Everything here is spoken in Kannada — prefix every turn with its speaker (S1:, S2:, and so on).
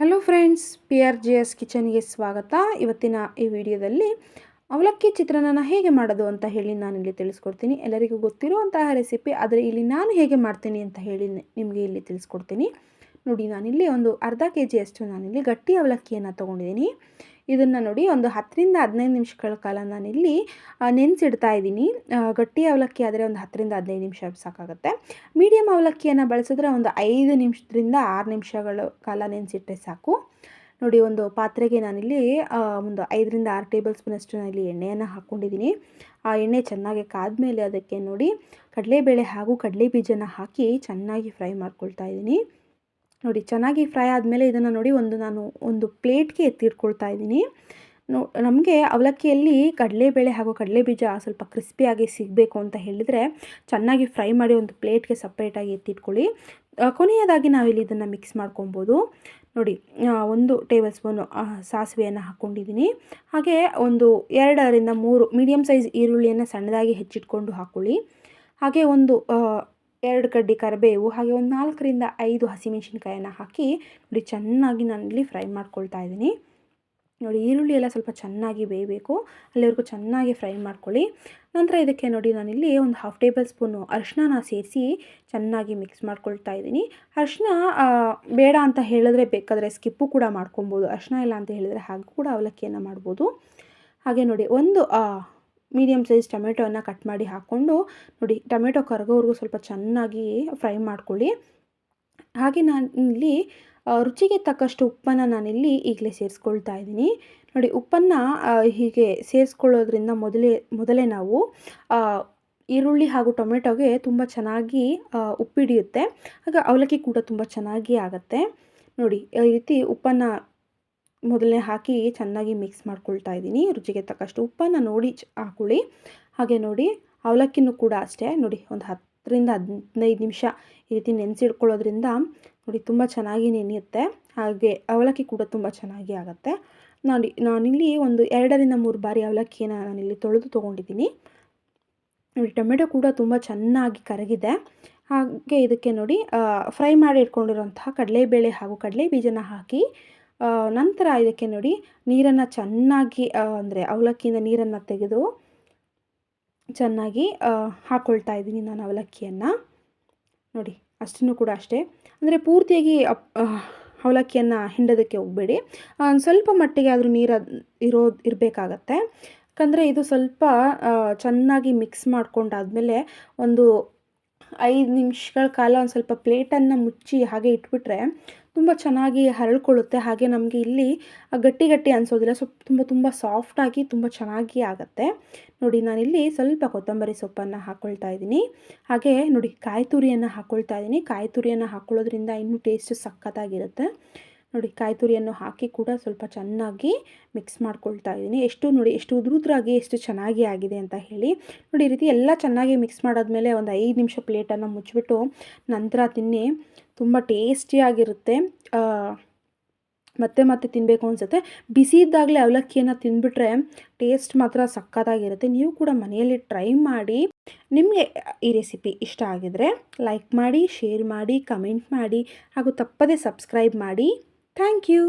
S1: Hello friends P R G S ಕಿಚನ್ಗೆ ಸ್ವಾಗತ. ಇವತ್ತಿನ ಈ ವಿಡಿಯೋದಲ್ಲಿ ಅವಲಕ್ಕಿ ಚಿತ್ರಾನ್ನ ಹೇಗೆ ಮಾಡೋದು ಅಂತ ಹೇಳಿ ನಾನು ಇಲ್ಲಿ ತಿಳಿಸ್ಕೊಡ್ತೀನಿ. ಎಲ್ಲರಿಗೂ ಗೊತ್ತಿರುವಂತಹ ರೆಸಿಪಿ ಆದರೆ ಇಲ್ಲಿ ನಾನು ಹೇಗೆ ಮಾಡ್ತೀನಿ ಅಂತ ಹೇಳಿ ನಿಮಗೆ ಇಲ್ಲಿ ತಿಳಿಸ್ಕೊಡ್ತೀನಿ. ನೋಡಿ, ನಾನಿಲ್ಲಿ ಒಂದು ಅರ್ಧ ಕೆ ಜಿಯಷ್ಟು ನಾನಿಲ್ಲಿ ಗಟ್ಟಿ ಅವಲಕ್ಕಿಯನ್ನು ತೊಗೊಂಡಿದ್ದೀನಿ. ಇದನ್ನು ನೋಡಿ ಒಂದು ಹತ್ತರಿಂದ ಹದಿನೈದು ನಿಮಿಷಗಳ ಕಾಲ ನಾನಿಲ್ಲಿ ನೆನೆಸಿಡ್ತಾ ಇದ್ದೀನಿ. ಗಟ್ಟಿ ಅವಲಕ್ಕಿ ಆದರೆ ಒಂದು ಹತ್ತರಿಂದ ಹದಿನೈದು ನಿಮಿಷ ಸಾಕಾಗುತ್ತೆ. ಮೀಡಿಯಮ್ ಅವಲಕ್ಕಿಯನ್ನು ಬಳಸಿದ್ರೆ ಒಂದು ಐದು ನಿಮಿಷದಿಂದ ಆರು ನಿಮಿಷಗಳ ಕಾಲ ನೆನೆಸಿಟ್ಟರೆ ಸಾಕು. ನೋಡಿ, ಒಂದು ಪಾತ್ರೆಗೆ ನಾನಿಲ್ಲಿ ಒಂದು ಐದರಿಂದ ಆರು ಟೇಬಲ್ ಸ್ಪೂನಷ್ಟು ನಾನಿಲ್ಲಿ ಎಣ್ಣೆಯನ್ನು ಹಾಕ್ಕೊಂಡಿದ್ದೀನಿ. ಆ ಎಣ್ಣೆ ಚೆನ್ನಾಗಿ ಕಾದ್ಮೇಲೆ ಅದಕ್ಕೆ ನೋಡಿ ಕಡಲೆಬೇಳೆ ಹಾಗೂ ಕಡಲೆ ಬೀಜನ ಹಾಕಿ ಚೆನ್ನಾಗಿ ಫ್ರೈ ಮಾಡ್ಕೊಳ್ತಾ ಇದ್ದೀನಿ. ನೋಡಿ, ಚೆನ್ನಾಗಿ ಫ್ರೈ ಆದಮೇಲೆ ಇದನ್ನು ನೋಡಿ ಒಂದು ನಾನು ಒಂದು ಪ್ಲೇಟ್ಗೆ ಎತ್ತಿಟ್ಕೊಳ್ತಾ ಇದ್ದೀನಿ. ನೋ, ನಮಗೆ ಅವಲಕ್ಕಿಯಲ್ಲಿ ಕಡಲೆಬೇಳೆ ಹಾಗೂ ಕಡಲೆ ಬೀಜ ಸ್ವಲ್ಪ ಕ್ರಿಸ್ಪಿಯಾಗಿ ಸಿಗಬೇಕು ಅಂತ ಹೇಳಿದರೆ ಚೆನ್ನಾಗಿ ಫ್ರೈ ಮಾಡಿ ಒಂದು ಪ್ಲೇಟ್ಗೆ ಸಪ್ರೇಟಾಗಿ ಎತ್ತಿಟ್ಕೊಳ್ಳಿ. ಕೊನೆಯದಾಗಿ ನಾವಿಲ್ಲಿ ಇದನ್ನು ಮಿಕ್ಸ್ ಮಾಡ್ಕೊಬೋದು ನೋಡಿ ಒಂದು ಟೇಬಲ್ ಸ್ಪೂನು ಸಾಸಿವೆಯನ್ನು ಹಾಕ್ಕೊಂಡಿದ್ದೀನಿ. ಹಾಗೆ ಒಂದು ಎರಡರಿಂದ ಮೂರು ಮೀಡಿಯಮ್ ಸೈಜ್ ಈರುಳ್ಳಿಯನ್ನು ಸಣ್ಣದಾಗಿ ಹೆಚ್ಚಿಟ್ಕೊಂಡು ಹಾಕ್ಕೊಳ್ಳಿ. ಹಾಗೆ ಒಂದು ಎರಡು ಕಡ್ಡಿ ಕರಿಬೇವು, ಹಾಗೆ ಒಂದು ನಾಲ್ಕರಿಂದ ಐದು ಹಸಿಮೆಣಸಿನ್ಕಾಯನ್ನು ಹಾಕಿ ನೋಡಿ ಚೆನ್ನಾಗಿ ನಾನಿಲ್ಲಿ ಫ್ರೈ ಮಾಡ್ಕೊಳ್ತಾ ಇದ್ದೀನಿ. ನೋಡಿ ಈರುಳ್ಳಿ ಎಲ್ಲ ಸ್ವಲ್ಪ ಚೆನ್ನಾಗಿ ಬೇಯಬೇಕು, ಅಲ್ಲಿವರೆಗೂ ಚೆನ್ನಾಗಿ ಫ್ರೈ ಮಾಡ್ಕೊಳ್ಳಿ. ನಂತರ ಇದಕ್ಕೆ ನೋಡಿ ನಾನಿಲ್ಲಿ ಒಂದು ಹಾಫ್ ಟೇಬಲ್ ಸ್ಪೂನು ಅರಿಶಿನ ಸೇರಿಸಿ ಚೆನ್ನಾಗಿ ಮಿಕ್ಸ್ ಮಾಡ್ಕೊಳ್ತಾ ಇದ್ದೀನಿ. ಅರಿಶಿನ ಬೇಡ ಅಂತ ಹೇಳಿದ್ರೆ ಬೇಕಾದರೆ ಸ್ಕಿಪ್ಪು ಕೂಡ ಮಾಡ್ಕೊಬೋದು ಅರಿಶಿನ ಇಲ್ಲ ಅಂತ ಹೇಳಿದರೆ ಹಾಗೂ ಕೂಡ ಅವಲಕ್ಕಿಯನ್ನು ಮಾಡ್ಬೋದು. ಹಾಗೆ ನೋಡಿ ಒಂದು ಮೀಡಿಯಮ್ ಸೈಜ್ ಟೊಮೆಟೊನ ಕಟ್ ಮಾಡಿ ಹಾಕ್ಕೊಂಡು ನೋಡಿ, ಟೊಮೆಟೊ ಕರಗೋವರೆಗೂ ಸ್ವಲ್ಪ ಚೆನ್ನಾಗಿ ಫ್ರೈ ಮಾಡ್ಕೊಳ್ಳಿ. ಹಾಗೆ ನಾನು ಇಲ್ಲಿ ರುಚಿಗೆ ತಕ್ಕಷ್ಟು ಉಪ್ಪನ್ನು ನಾನಿಲ್ಲಿ ಈಗಲೇ ಸೇರಿಸ್ಕೊಳ್ತಾ ಇದ್ದೀನಿ. ನೋಡಿ, ಉಪ್ಪನ್ನು ಹೀಗೆ ಸೇರಿಸ್ಕೊಳ್ಳೋದ್ರಿಂದ ಮೊದಲೇ ಮೊದಲೇ ನಾವು ಈರುಳ್ಳಿ ಹಾಗೂ ಟೊಮೆಟೊಗೆ ತುಂಬ ಚೆನ್ನಾಗಿ ಉಪ್ಪಿಡಿಯುತ್ತೆ. ಆಗ ಅವಲಕ್ಕಿ ಕೂಡ ತುಂಬ ಚೆನ್ನಾಗಿ ಆಗುತ್ತೆ. ನೋಡಿ, ಈ ರೀತಿ ಉಪ್ಪನ್ನು ಮೊದಲನೇ ಹಾಕಿ ಚೆನ್ನಾಗಿ ಮಿಕ್ಸ್ ಮಾಡ್ಕೊಳ್ತಾ ಇದ್ದೀನಿ. ರುಚಿಗೆ ತಕ್ಕಷ್ಟು ಉಪ್ಪನ್ನು ನೋಡಿ ಹಾಕೊಳ್ಳಿ. ಹಾಗೆ ನೋಡಿ, ಅವಲಕ್ಕಿನೂ ಕೂಡ ಅಷ್ಟೇ. ನೋಡಿ, ಒಂದು ಹತ್ತರಿಂದ ಹದಿನೈದು ನಿಮಿಷ ಈ ರೀತಿ ನೆನೆಸಿಡ್ಕೊಳ್ಳೋದ್ರಿಂದ ನೋಡಿ ತುಂಬ ಚೆನ್ನಾಗಿ ನೆನೆಯುತ್ತೆ. ಹಾಗೆ ಅವಲಕ್ಕಿ ಕೂಡ ತುಂಬ ಚೆನ್ನಾಗಿ ಆಗುತ್ತೆ. ನೋಡಿ ನಾನಿಲ್ಲಿ ಒಂದು ಎರಡರಿಂದ ಮೂರು ಬಾರಿ ಅವಲಕ್ಕಿಯನ್ನು ನಾನಿಲ್ಲಿ ತೊಳೆದು ತೊಗೊಂಡಿದ್ದೀನಿ. ನೋಡಿ, ಟೊಮೆಟೊ ಕೂಡ ತುಂಬ ಚೆನ್ನಾಗಿ ಕರಗಿದೆ. ಹಾಗೆ ಇದಕ್ಕೆ ನೋಡಿ ಫ್ರೈ ಮಾಡಿ ಇಟ್ಕೊಂಡಿರೋಂತಹ ಕಡಲೆಬೇಳೆ ಹಾಗೂ ಕಡಲೆ ಬೀಜನ ಹಾಕಿ ನಂತರ ಇದಕ್ಕೆ ನೋಡಿ, ನೀರನ್ನು ಚೆನ್ನಾಗಿ ಅಂದರೆ ಅವಲಕ್ಕಿಯಿಂದ ನೀರನ್ನು ತೆಗೆದು ಚೆನ್ನಾಗಿ ಹಾಕ್ಕೊಳ್ತಾ ಇದ್ದೀನಿ ನಾನು ಅವಲಕ್ಕಿಯನ್ನು. ನೋಡಿ, ಅಷ್ಟನ್ನು ಕೂಡ ಅಷ್ಟೇ. ಅಂದರೆ ಪೂರ್ತಿಯಾಗಿ ಅವಲಕ್ಕಿಯನ್ನು ಹಿಂಡೋದಕ್ಕೆ ಹೋಗಬೇಡಿ. ಸ್ವಲ್ಪ ಮಟ್ಟಿಗೆ ಆದರೂ ನೀರು ಇರೋ, ಇರಬೇಕಾಗತ್ತೆ. ಯಾಕಂದರೆ ಇದು ಸ್ವಲ್ಪ ಚೆನ್ನಾಗಿ ಮಿಕ್ಸ್ ಮಾಡ್ಕೊಂಡಾದಮೇಲೆ ಒಂದು ಐದು ನಿಮಿಷಗಳ ಕಾಲ ಒಂದು ಸ್ವಲ್ಪ ಪ್ಲೇಟನ್ನು ಮುಚ್ಚಿ ಹಾಗೆ ಇಟ್ಬಿಟ್ರೆ ತುಂಬ ಚೆನ್ನಾಗಿ ಹರಳ್ಕೊಳ್ಳುತ್ತೆ. ಹಾಗೆ ನಮಗೆ ಇಲ್ಲಿ ಗಟ್ಟಿ ಗಟ್ಟಿ ಅನಿಸೋದಿಲ್ಲ. ಸ್ವಲ್ಪ ತುಂಬ ತುಂಬ ಸಾಫ್ಟಾಗಿ ತುಂಬ ಚೆನ್ನಾಗಿ ಆಗುತ್ತೆ. ನೋಡಿ ನಾನಿಲ್ಲಿ ಸ್ವಲ್ಪ ಕೊತ್ತಂಬರಿ ಸೊಪ್ಪನ್ನು ಹಾಕ್ಕೊಳ್ತಾ ಇದ್ದೀನಿ. ಹಾಗೆ ನೋಡಿ, ಕಾಯಿ ತುರಿಯನ್ನು ಹಾಕ್ಕೊಳ್ತಾ ಇದ್ದೀನಿ. ಕಾಯಿ ತುರಿಯನ್ನು ಹಾಕ್ಕೊಳ್ಳೋದ್ರಿಂದ ಇನ್ನೂ ಟೇಸ್ಟ್ ಸಖತ್ತಾಗಿರುತ್ತೆ. ನೋಡಿ ಕಾಯಿ ತುರಿಯನ್ನು ಹಾಕಿ ಕೂಡ ಸ್ವಲ್ಪ ಚೆನ್ನಾಗಿ ಮಿಕ್ಸ್ ಮಾಡ್ಕೊಳ್ತಾ ಇದ್ದೀನಿ. ಎಷ್ಟು ನೋಡಿ ಎಷ್ಟು ಉದುರುದ್ರಾಗಿ ಎಷ್ಟು ಚೆನ್ನಾಗಿ ಆಗಿದೆ ಅಂತ ಹೇಳಿ. ನೋಡಿ ಈ ರೀತಿ ಎಲ್ಲ ಚೆನ್ನಾಗಿ ಮಿಕ್ಸ್ ಮಾಡಾದ್ಮೇಲೆ ಒಂದು ಐದು ನಿಮಿಷ ಪ್ಲೇಟನ್ನು ಮುಚ್ಚಿಬಿಟ್ಟು ನಂತರ ತಿನ್ನಿ. ತುಂಬ ಟೇಸ್ಟಿಯಾಗಿರುತ್ತೆ. ಮತ್ತೆ ಮತ್ತೆ ತಿನ್ನಬೇಕು ಅನಿಸುತ್ತೆ. ಬಿಸಿ ಇದ್ದಾಗಲೇ ಅವಲಕ್ಕಿಯನ್ನು ತಿಂದುಬಿಟ್ರೆ ಟೇಸ್ಟ್ ಮಾತ್ರ ಸಕ್ಕತ್ತಾಗಿರುತ್ತೆ ನೀವು ಕೂಡ ಮನೆಯಲ್ಲಿ ಟ್ರೈ ಮಾಡಿ. ನಿಮಗೆ ಈ ರೆಸಿಪಿ ಇಷ್ಟ ಆಗಿದರೆ ಲೈಕ್ ಮಾಡಿ, ಶೇರ್ ಮಾಡಿ, ಕಮೆಂಟ್ ಮಾಡಿ ಹಾಗೂ ತಪ್ಪದೇ ಸಬ್ಸ್ಕ್ರೈಬ್ ಮಾಡಿ. Thank you